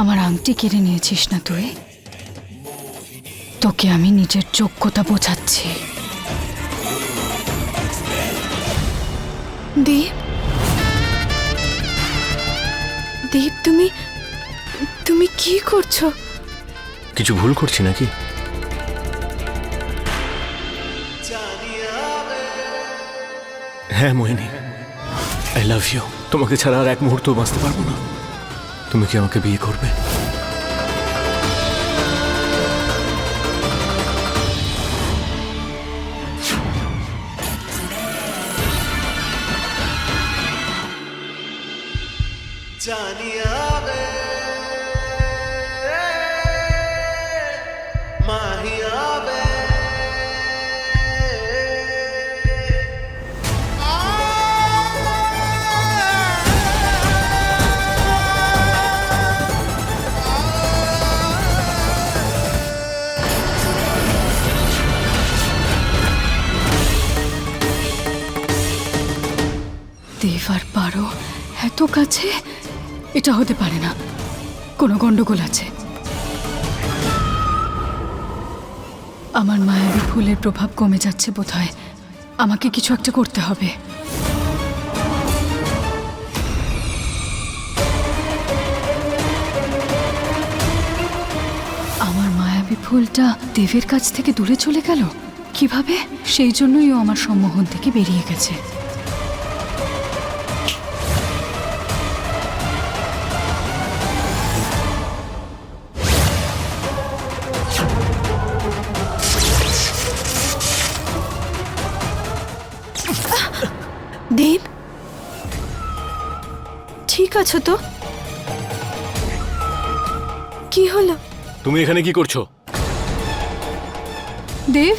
আমার আংটি কেড়ে নিয়েছিস না তুই? তোকে আমি নিজের যোগ্যতা বোঝাচ্ছি। দীপ? দীপ, তুমি তুমি কি করছ? কিছু ভুল করছি নাকি? হ্যাঁ মোহিনী। আই লাভ ইউ তোমাকে ছাড়া আর এক মুহূর্ত বাঁচতে পারব না। তুমি কি আমাকে বিয়ে করবে? দেব আর পারো। এত কাছে? এটা হতে পারে না। কোনো গন্ডগোল আছে। আমার মায়াবী ফুলের প্রভাব কমে যাচ্ছে বোধহয়। আমাকে কিছু একটা করতে হবে। আমার মায়াবী ফুলটা দেবের কাছ থেকে দূরে চলে গেল? কীভাবে? সেই জন্যই ও আমার সম্মোহন থেকে বেরিয়ে গেছে। দেব ঠিক আছো তো? কি হলো? তুমি এখানে কি করছ? দেব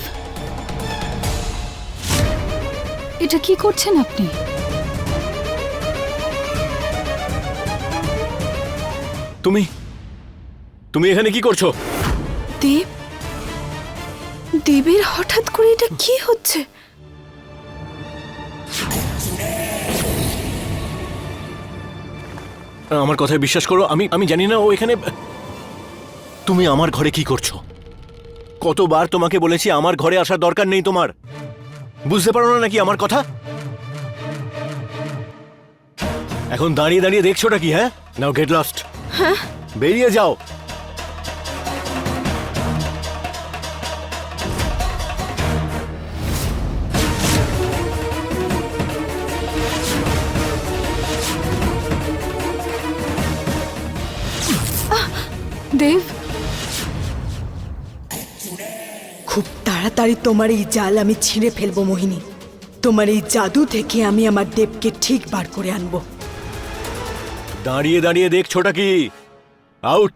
এটা কি করছেন আপনি? তুমি? তুমি এখানে কি করছ? দেব দেবের হঠাৎ করে এটা কি হচ্ছে? আমার কথায় বিশ্বাস করো আমি আমি জানি না ও এখানে তুমি আমার ঘরে কি করছ? কতবার তোমাকে বলেছি আমার ঘরে আসার দরকার নেই তোমার। বুঝতে পারো না নাকি আমার কথা? এখন দাঁড়িয়ে দাঁড়িয়ে দেখছোটা কি হ্যাঁ? নাও গেট লস্ট বেরিয়ে যাও। দেব? খুব তাড়াতাড়ি তোমার এই জাল আমি ছিঁড়ে ফেলব মোহিনী। তোমার এই জাদু থেকে আমি আমার দেবকে ঠিক বার করে আনব। দাঁড়িয়ে দাঁড়িয়ে দেখছোটা কি? আউট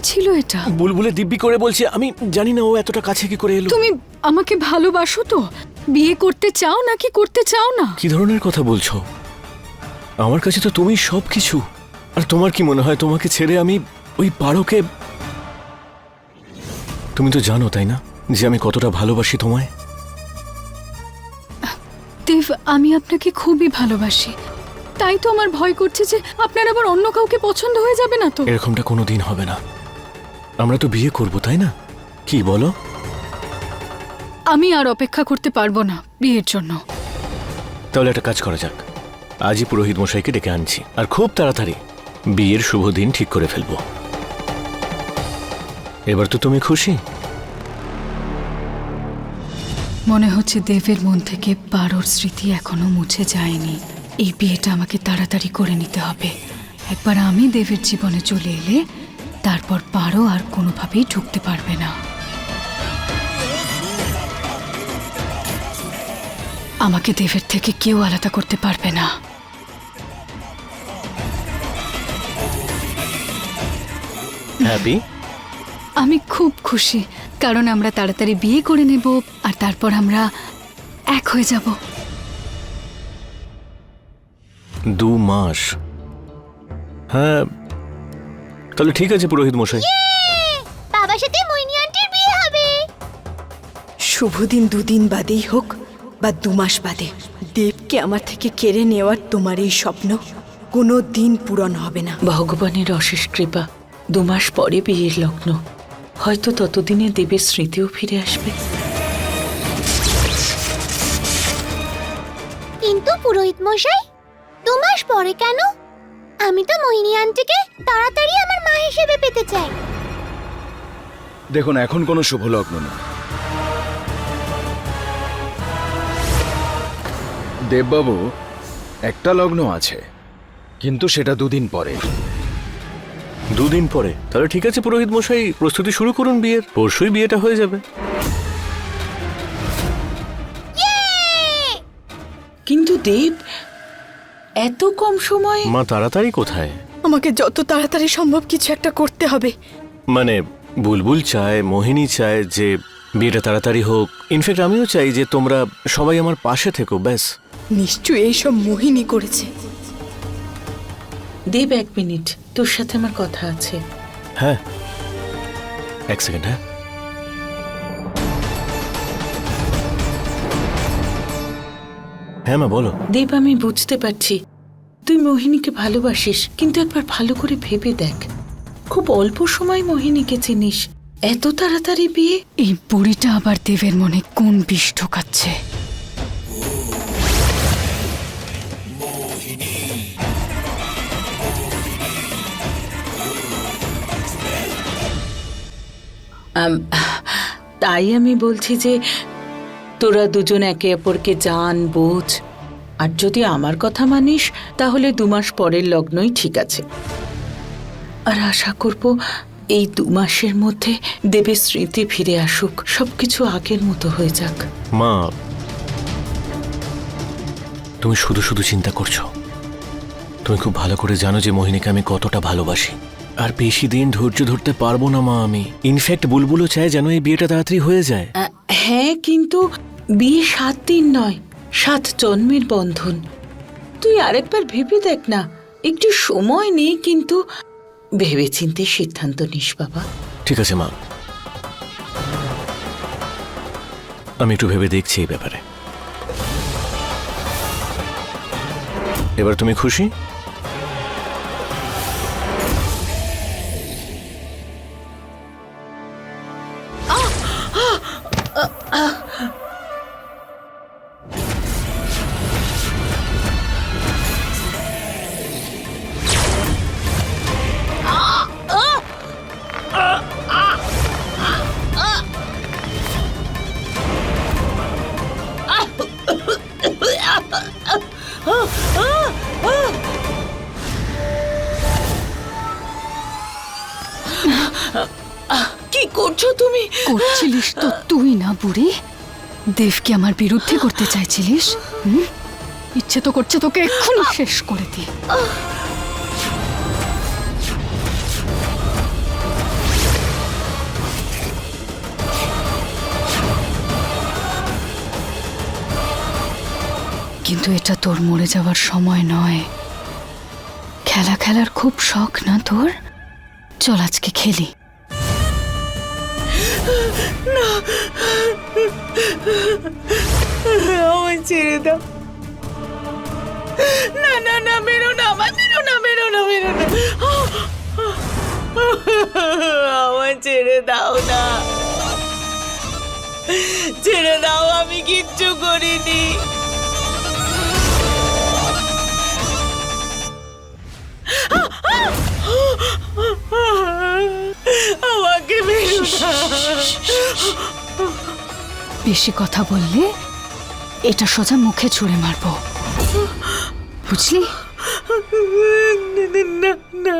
ছিল এটা? বুলবুলে দিব্যি করে বলছে আমি জানি না ও এতটা কাছে কি করে এলো। তুমি আমাকে ভালোবাসো তো? বিয়ে করতে চাও নাকি করতে চাও না? কি ধরনের কথা বলছো? আমার কাছে তো তুমি সব কিছু আর তোমার কি মনে হয় তোমাকে ছেড়ে আমি ওই পারোকে? তুমি তো জানো তাই না যে আমি কতটা ভালোবাসি তোমায়? দেব আমি আপনাকে খুবই ভালোবাসি। তাই তো আমার ভয় করছে যে আপনার আবার অন্য কাউকে পছন্দ হয়ে যাবে না তো? এরকমটা কোনো দিন হবে না। আমরা তো বিয়ে করব তাই না? কি বলো? আমি আর অপেক্ষা করতে পারব না বিয়ের জন্য। তাহলে একটা কাজ করা যাক। আজই পুরোহিত মশাইকে ডেকে আনছি আর খুব তাড়াতাড়ি বিয়ের শুভ দিন ঠিক করে ফেলব। এবার তো তুমি খুশি? মনে হচ্ছে দেবের মন থেকে পারোর স্মৃতি এখনও মুছে যায়নি। এই বিয়েটা আমাকে তাড়াতাড়ি করে নিতে হবে। একবার আমি দেবের জীবনে চলে এলে তারপর পারো আর কোনোভাবেই ঢুকতে পারবে না। আমাকে দেবের থেকে কেউ আলাদা করতে পারবে না। হ্যাপি? আমি খুব খুশি কারণ আমরা তাড়াতাড়ি বিয়ে করে নেব আর তারপর আমরা এক হয়ে যাব। দু মাস। হ্যাঁ তাহলে ঠিক আছে পুরোহিত মশাই। বাবার সাথে মইনি আন্টির বিয়ে হবে। শুভ দিন দুদিন বাদেই হোক বা দু মাস বাদে। দেবকে আমার থেকে কেড়ে নেওয়ার তোমার এই স্বপ্ন কোনো দিন পূরণ হবে না। ভগবানের অশেষ কৃপা দু মাস পরে বিয়ের লগ্ন। হয়তো ততদিনে দেবের স্মৃতিও ফিরে আসবে। কিন্তু পুরোহিত মশাই দু মাস পরে কেন? আমি তো মোহিনী আন্টিকে তাড়াতাড়ি আমার মা হিসেবে পেতে চাই। দেখুন এখন কোনো শুভ লগ্ন নেই। দেববাবু একটা লগ্ন আছে কিন্তু সেটা দুদিন পরে। দুদিন পরে? তাহলে ঠিক আছে পুরোহিত মশাই প্রস্তুতি শুরু করুন বিয়ের। পরশুই বিয়েটা হয়ে যাবে। কিন্তু দেব এত কম সময়ে? মা তাড়াতাড়ি কোথায়? আমাকে যত তাড়াতাড়ি সম্ভব কিছু একটা করতে হবে। মানে বুলবুল চায় মোহিনী চায় যে বিয়েটা তাড়াতাড়ি হোক। ইনফ্যাক্ট আমিও চাই যে তোমরা সবাই আমার পাশে থেকো ব্যাস। নিশ্চয়ই এইসব মোহিনী করেছে। দেব এক মিনিট তোর সাথে আমার কথা আছে। হ্যাঁ। এক সেকেন্ড হ্যাঁ। হ্যাঁ মা বলো। দেব আমি বুঝতে পারছি। তুই মোহিনীকে ভালোবাসিস কিন্তু একবার ভালো করে ভেবে দেখ। খুব অল্প সময় মোহিনীকে চিনিস। এত তাড়াতাড়ি বিয়ে? এই বুড়িটা আবার দেবের মনে কোন বিষ ঢোকাচ্ছে? তাই আমি বলছি যে তোরা দুজন একে অপরকে জান বোঝ। আর যদি আমার কথা মানিস তাহলে দু মাস পরের লগ্নই ঠিক আছে। আর আশা করব এই দু মাসের মধ্যে দেবের স্মৃতি ফিরে আসুক সবকিছু আগের মতো হয়ে যাক। মা তুমি শুধু শুধু চিন্তা করছ। তুমি খুব ভালো করে জানো যে মোহিনীকে আমি কতটা ভালোবাসি। আর বেশি দিন ধৈর্য ধরতে পারব না মা আমি। ইনফ্যাক্ট বুলবুলও চায় যেন এই বিয়েটা তাড়াতাড়ি হয়ে যায়। হ্যাঁ কিন্তু বিয়ে সাত দিন নয়, সাত জন্মের বন্ধন। তুই আরেকবার ভেবে দেখ না, একটু সময় নেই কিন্তু ভেবেচিন্তে সিদ্ধান্ত নিস বাবা। ঠিক আছে, মা। আমি একটু ভেবে দেখছি এই ব্যাপারে। এবার তুমি খুশি? কি করছ তুমি? করছিলিস তো তুই না, বুড়ি? দেবকে আমার বিরুদ্ধে করতে চাইছিলিস? ইচ্ছে তো করছে তোকে এক্ষুনি শেষ করে দি। কিন্তু এটা তোর মরে যাওয়ার সময় নয়। খেলা খেলার খুব শখ না তোর? চল আজকে খেলি। আমায় ছেড়ে দাও। না না না, মেরো না আমার মেরো না মেরো না মেরো না। আমায় ছেড়ে দাও না। ছেড়ে দাও, আমি কিচ্ছু করিনি। আমাকে মেরো না বেশি কথা বললে এটা সোজা মুখে ছুঁড়ে মারব। বুঝলি? না না।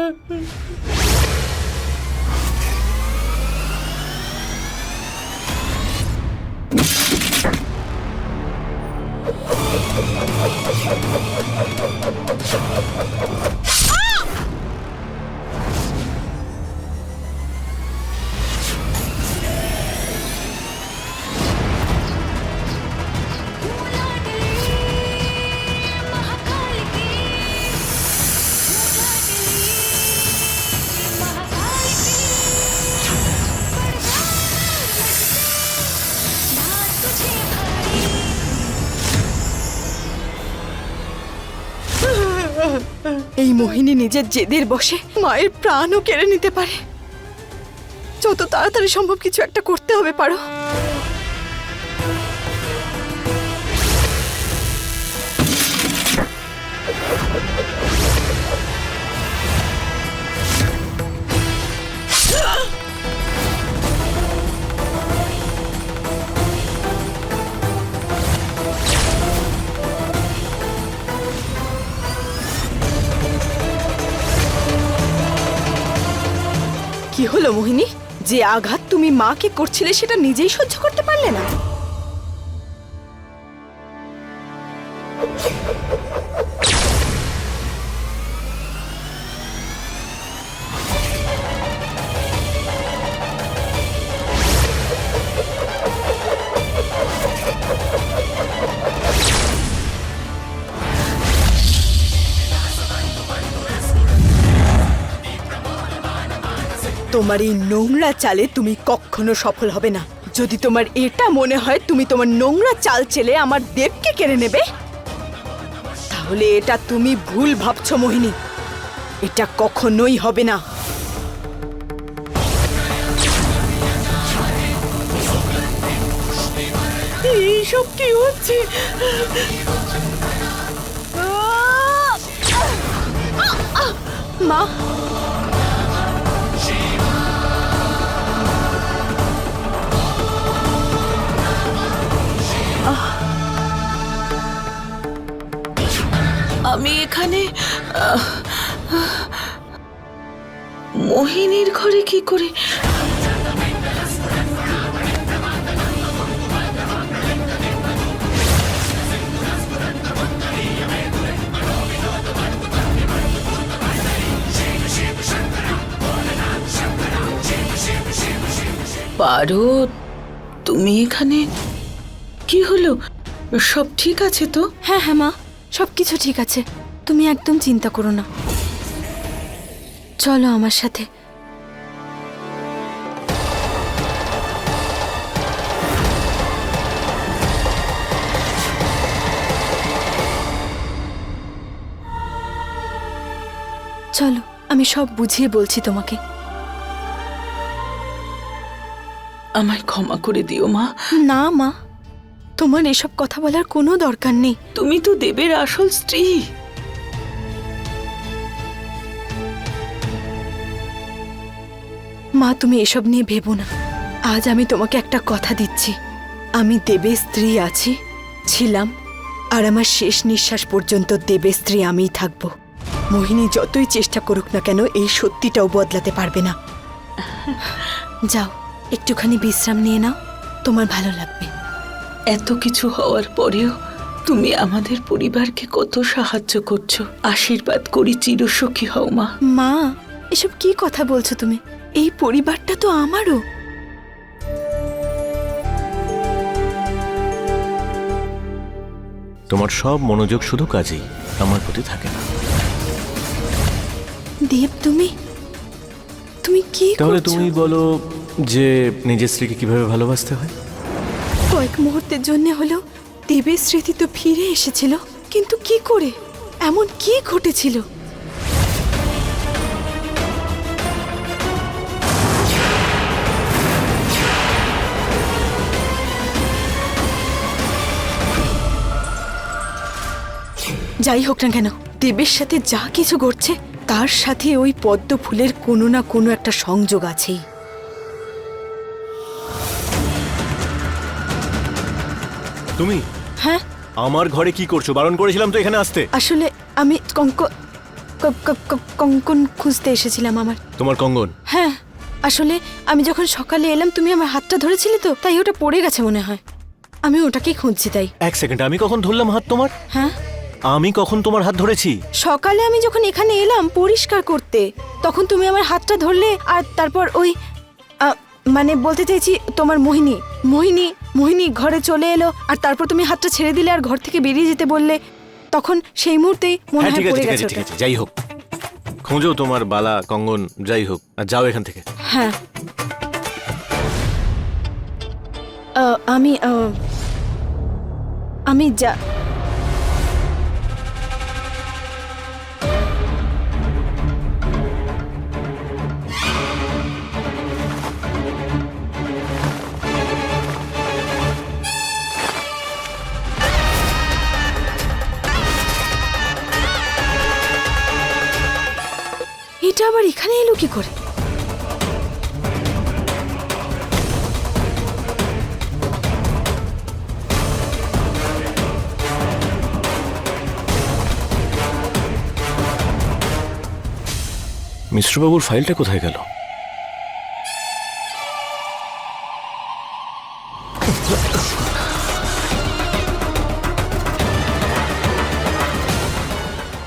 মোহিনী নিজের জেদের বসে মায়ের প্রাণও কেড়ে নিতে পারে। যত তাড়াতাড়ি সম্ভব কিছু একটা করতে হবে, পারো। মোহিনী যে আঘাত তুমি মাকে করছিলে সেটা নিজেই সহ্য করতে পারলে না। তোমার এই নোংরা চালে তুমি কখনো সফল হবে না। যদি তোমার এটা মনে হয়, তুমি তোমার নোংরা চাল চেলে আমার দেবকে কেড়ে নেবে। তাহলে এটা তুমি ভুল ভাবছ, মোহিনী। এটা কখনোই হবে না। এইসব কি হচ্ছে? মা! আমি এখানে মোহিনীর ঘরে কি করে? পারো তুমি এখানে? কি হলো? সব ঠিক আছে তো? হ্যাঁ হ্যাঁ মা। সব কিছু ঠিক আছে। তুমি একদম চিন্তা করো না। চলো আমার সাথে। চলো আমি সব বুঝিয়ে বলছি তোমাকে। আমায় ক্ষমা করে দিও মা। না মা। তোমার এসব কথা বলার কোনো দরকার নেই। তুমি তো দেবের আসল স্ত্রী। মা তুমি এসব নিয়ে ভেবো না। আজ আমি তোমাকে একটা কথা দিচ্ছি। আমি দেবের স্ত্রী আছি ছিলাম আর আমার শেষ নিঃশ্বাস পর্যন্ত দেবের স্ত্রী আমিই থাকব। মোহিনী যতই চেষ্টা করুক না কেন এই সত্যিটাও বদলাতে পারবে না। যাও একটুখানি বিশ্রাম নিয়ে নাও। তোমার ভালো লাগবে। এত কিছু হওয়ার পরেও তুমি আমাদের পরিবারকে কত সাহায্য করছ। আশীর্বাদ করি চিরসুখী হও মা। মা এসব কি কথা বলছো তুমি? এই পরিবারটা তো আমারও। তোমার সব মনোযোগ শুধু কাজেই আমার প্রতি থাকে না। দেব তুমি? তুমি কি তাহলে তুমি বলো যে নিজের স্ত্রীকে কীভাবে ভালোবাসতে হয়? কয়েক মুহূর্তের জন্য হলেও দেবের স্মৃতি তো ফিরে এসেছিল, কিন্তু কি করে? এমন কি ঘটেছিল? যাই হোক না কেন, দেবের সাথে যা কিছু ঘটছে, তার সাথে ওই পদ্ম ফুলের কোনো না কোনো একটা সংযোগ আছেই। তুমি? হ্যাঁ। আমার ঘরে কি করছ? বারণ করেছিলাম তো এখানে আসতে। আসলে আমি কঙ্ক কঙ্কন খুঁজতে এসেছিলাম আমার। তোমার কঙ্গন হ্যাঁ আসলে আমি যখন সকালে এলাম তুমি আমার হাতটা ধরেছিলে তো তাই ওটা পড়ে গেছে মনে হয়। আমি ওটাকেই খুঁজছি তাই। এক সেকেন্ড আমি কখন ধরলাম হাত তোমার? হ্যাঁ। আমি কখন তোমার হাত ধরেছি? সকালে আমি যখন এখানে এলাম পরিষ্কার করতে তখন তুমি আমার হাতটা ধরলে আর তারপর ওই মানে বলতে চাইছি তোমার মোহিনী মোহিনী মোহিনী ঘরে চলে এলো আর তারপর তুমি হাতটা ছেড়ে দিলে আর ঘর থেকে বেরিয়ে যেতে বললে তখন সেই মুহূর্তেই মনে হ্যাঁ হয় ঠিক আছে পড়ে ঠিক গেছে আছে ঠিক ওটা। আছে যাই হোক। খোঁজো তোমার বালা কঙ্গন যাই হোক আর যাও এখান থেকে। হ্যাঁ। আমি আমি যা এটা আবার এখানে এলো কি করে? মিশ্রবাবুর ফাইলটা কোথায় গেল?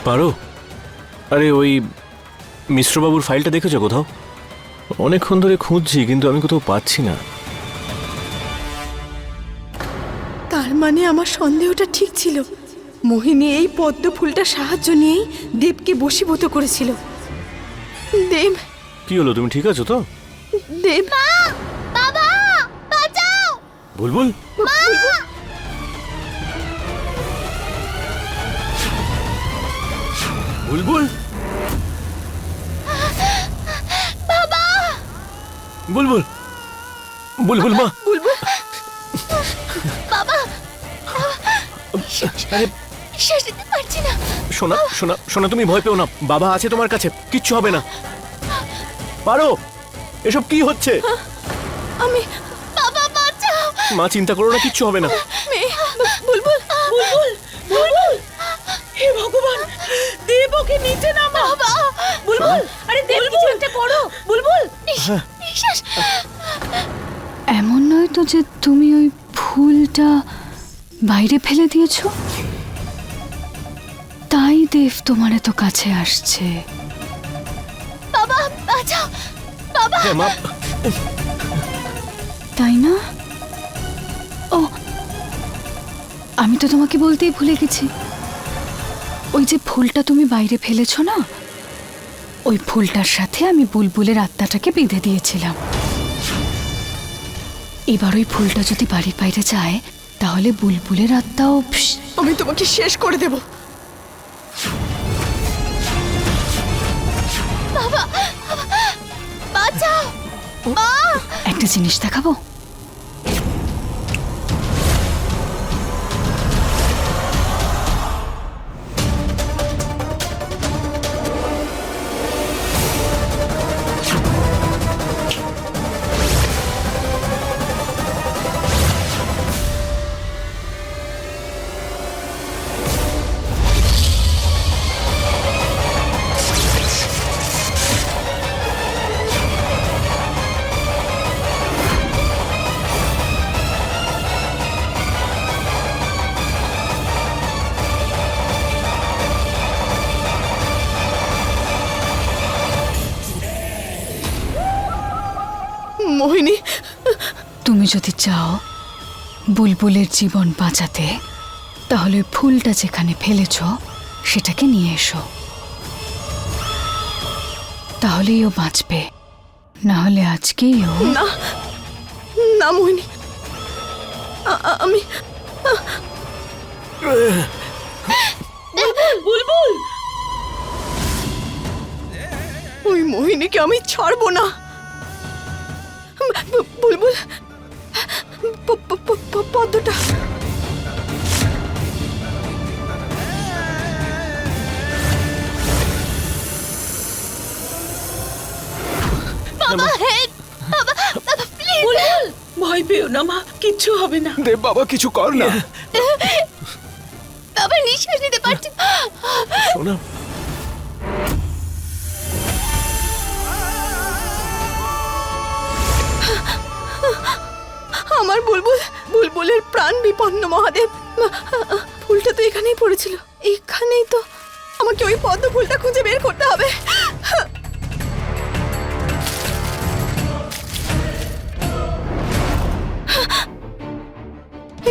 পারো? আরে ওই মিশ্রবাবুর ফাইলটা দেখেছ কোথাও? অনেকক্ষণ ধরে খুঁজছি কিন্তু আমি কোথাও পাচ্ছি না। তার মানে আমার সন্দেহটা ঠিক ছিল। মোহিনী এই পদ্ম ফুলটা সাহায্য নিয়েই দেবকে বশীভূত করেছিল। দেব! কি হলো তুমি ঠিক আছো তো? দেব! বাবা! বাঁচাও! বুলবুল? বুলবুল? বুলবুল। বুলবুল মা। বুলবুল। আরে। নিঃশ্বাস নিতে পারছি না। সোনা সোনা সোনা তুমি ভয় পেও না। বাবা আছে তোমার কাছে কিচ্ছু হবে না। পারো। এসব কি হচ্ছে? আমি বাবা বাঁচাও। মা চিন্তা করো না কিচ্ছু হবে না। বুলবুল বুলবুল বুলবুল। হে ভগবান দেব ওকে নিচে নামা বাবা। বুলবুল আরে দেব কিছু একটা করো। বুলবুল। এমন নয় তো যে তুমি ওই ফুলটা বাইরে ফেলে দিয়েছ? তাই দেব তোমার এত কাছে আসছে। বাবা বাঁচাও। বাবা। তাই না? ও আমি তো তোমাকে বলতেই ভুলে গেছি। ওই যে ফুলটা তুমি বাইরে ফেলেছো না? ওই ফুলটার সাথে আমি বুলবুলের আত্মাটাকে বেঁধে দিয়েছিলাম। এবার ওই ফুলটা যদি বাড়ির বাইরে যায় তাহলে বুলবুলের আত্মাও আমি তোমাকে শেষ করে দেব। মা! একটা জিনিস দেখাবো? তুমি যদি চাও বুলবুলের জীবন বাঁচাতে, তাহলে ফুলটা যেখানে ফেলেছ, সেটাকে নিয়ে এসো। তাহলেই ও বাঁচবে। না হলে আজকেই ও না মোহিনী। আমি বুলবুল ওই মোহিনীকে আমি ছাড়বো না। বুলবুল পদ্মটা। বাবা হেল্প বাবা বাবা প্লিজ ভয় পেও না মা কিচ্ছু হবে না। দেব বাবা কিছু কর না। বাবা নিঃশ্বাস নিতে পারছি না। আমার বুলবুল বুলবুলের প্রাণ বিপন্ন মহাদেব। ফুলটা তো এখানেই পড়েছিল। এখানেই তো আমাকে ওই পদ্ম ফুলটা খুঁজে বের করতে হবে।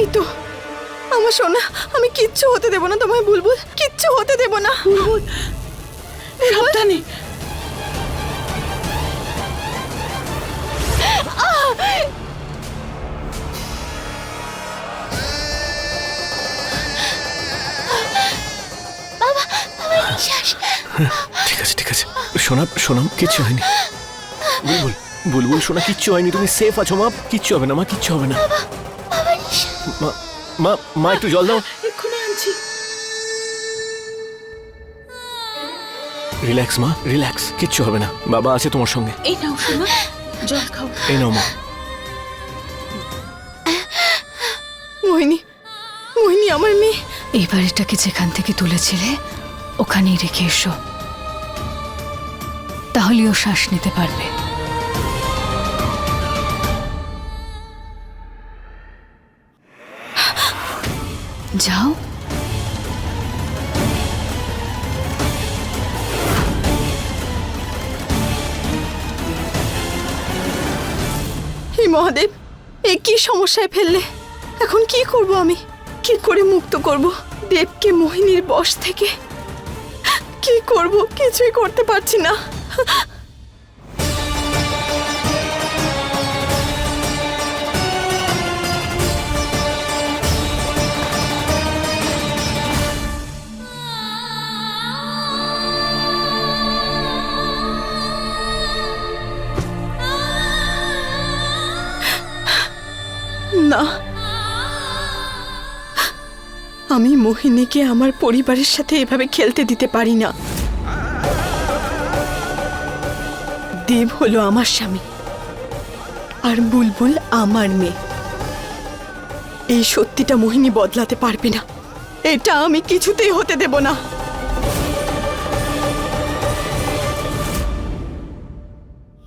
এই তো আমার সোনা আমি কিচ্ছু হতে দেব না তোমায় বুলবুল। কিচ্ছু হতে দেব না। বুলবুল। সাবধানে। ঠিক আছে ঠিক আছে। সোনা সোনা কিচ্ছু হয়নি। বুলবুল বুলবুল সোনা কিচ্ছু হয়নি। তুমি সেফ আছো মা? কিচ্ছু হবে না মা কিচ্ছু হবে না। বাবা মা মা মা একটু জল দাও। রিল্যাক্স মা রিল্যাক্স কিচ্ছু হবে না। বাবা আছে তোমার সঙ্গে। এই নাও শোনা জল খাও। এই নাও মা। মোহিনী মোহিনী আমার মেয়ে। এই বাড়িটাকে যেখান থেকে তুলেছিলে ওখানেই রেখে এসো। তাহলে ও শ্বাস নিতে পারবে। যাও। মহাদেব, এ কি সমস্যায় ফেললে? এখন কি করব আমি? কি করে মুক্ত করব দেবকে মোহিনীর বশ থেকে? কি করব? কিছুই করতে পারছি না। না। আমি মোহিনীকে আমার পরিবারের সাথে এভাবে খেলতে দিতে পারি না। দেব হলো আমার স্বামী। আর বুলবুল আমার মেয়ে। এই সত্যিটা মোহিনী বদলাতে পারবে না। এটা আমি কিছুতেই হতে দেব না।